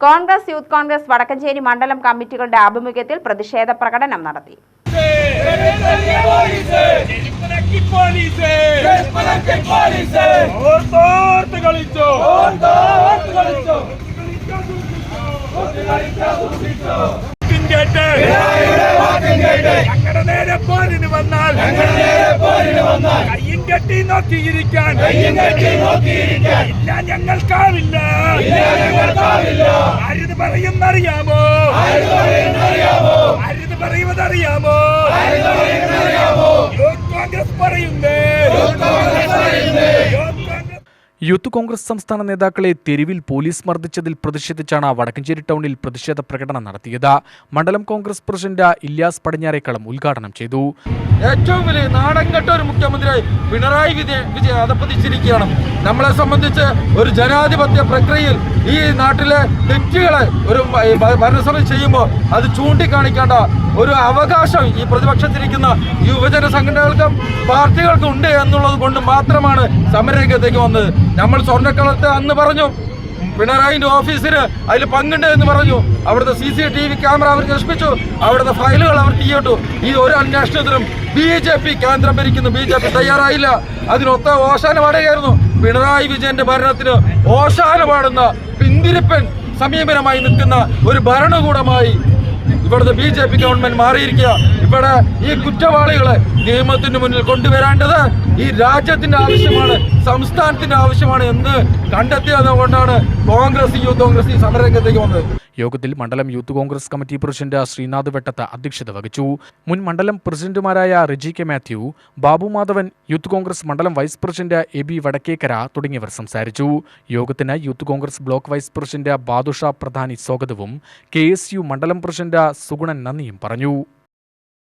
Congress youth Congress Vadakkanchery മണ്ഡലം കമ്മിറ്റികളുടെ ആഭിമുഖ്യത്തിൽ പ്രതിഷേധ പ്രകടനം നടത്തി. ഞങ്ങളുടെ നേരെ വന്നാൽ ഞങ്ങളുടെ നേരെ വന്നാൽ കെട്ടി നോക്കിയിരിക്കാൻ. ഇല്ല ഞങ്ങൾക്കാവില്ല അരുത് പറയുന്നറിയാമോ? അരുത് പറയുന്നതറിയാമോ? യൂത്ത് കോൺഗ്രസ് പറയുന്നേ യൂത്ത് കോൺഗ്രസ് യൂത്ത് കോൺഗ്രസ് സംസ്ഥാന നേതാക്കളെ തെരുവിൽ പോലീസ് മർദ്ദിച്ചതിൽ പ്രതിഷേധിച്ചാണ് വടക്കഞ്ചേരി ടൗണിൽ പ്രതിഷേധ പ്രകടനം നടത്തിയത്. മണ്ഡലം കോൺഗ്രസ് പ്രസിഡന്റ് ഇല്യാസ് പടിഞ്ഞാറേക്കളം ഉദ്ഘാടനം ചെയ്തു. ഏറ്റവും വലിയ നാടൻകെട്ട ഒരു മുഖ്യമന്ത്രിയായി പിണറായി വിജയ വിജയ് അധപ്പതിച്ചിരിക്കുകയാണ് നമ്മളെ സംബന്ധിച്ച് ഒരു ജനാധിപത്യ പ്രക്രിയയിൽ ഈ നാട്ടിലെ തെറ്റുകളെ ഒരു ഭ- ചെയ്യുമ്പോൾ അത് ചൂണ്ടിക്കാണിക്കേണ്ട ഒരു അവകാശം ഈ പ്രതിപക്ഷത്തിരിക്കുന്ന യുവജന സംഘടനകൾക്കും പാർട്ടികൾക്കും ഉണ്ട് എന്നുള്ളത് കൊണ്ട് മാത്രമാണ് സമരരംഗത്തേക്ക് വന്നത്. നമ്മൾ സ്വർണക്കളത്ത് അന്ന് പറഞ്ഞു പിണറായിന്റെ ഓഫീസിന് അതിൽ പങ്കുണ്ട് എന്ന് പറഞ്ഞു. അവിടുത്തെ C C T V camera അവർ നശിപ്പിച്ചു. അവിടുത്തെ ഫയലുകൾ അവർ തീയിട്ടു ഈ ഒരു അന്വേഷണത്തിനും ബി ജെ പി കേന്ദ്രം ഭരിക്കുന്നു. ബി ജെ പി തയ്യാറായില്ല. അതിനൊത്ത ഓശാന പാടുകയായിരുന്നു. പിണറായി വിജയന്റെ ഭരണത്തിന് ഓശാന പാടുന്ന പിന്തിരിപ്പൻ സമീപനമായി നിൽക്കുന്ന ഒരു ഭരണകൂടമായി ഇവിടുത്തെ ബി ജെ പി ഗവൺമെന്റ് മാറിയിരിക്കുക. ഇവിടെ ഈ കുറ്റവാളികളെ നിയമത്തിന് മുന്നിൽ കൊണ്ടുവരേണ്ടത് ഈ രാജ്യത്തിന്റെ ആവശ്യമാണ് സംസ്ഥാനത്തിന്റെ ആവശ്യമാണ് എന്ന് കണ്ടെത്തിയത് കൊണ്ടാണ് കോൺഗ്രസ് യൂത്ത് കോൺഗ്രസ് ഈ സമരരംഗത്തേക്ക് വന്നത്. യോഗത്തിൽ മണ്ഡലം youth Congress committee president Sreenath Vettathu അധ്യക്ഷത വഹിച്ചു. മുൻ മണ്ഡലം പ്രസിഡന്റുമാരായ Riji K Mathew Babu Madhavan youth Congress മണ്ഡലം vice president A B Vadakkekkara തുടങ്ങിയവർ സംസാരിച്ചു. യോഗത്തിന് youth Congress block vice president Badusha Pradhani സ്വാഗതവും കെ മണ്ഡലം പ്രസിഡന്റ് സുഗുണൻ നന്ദിയും പറഞ്ഞു.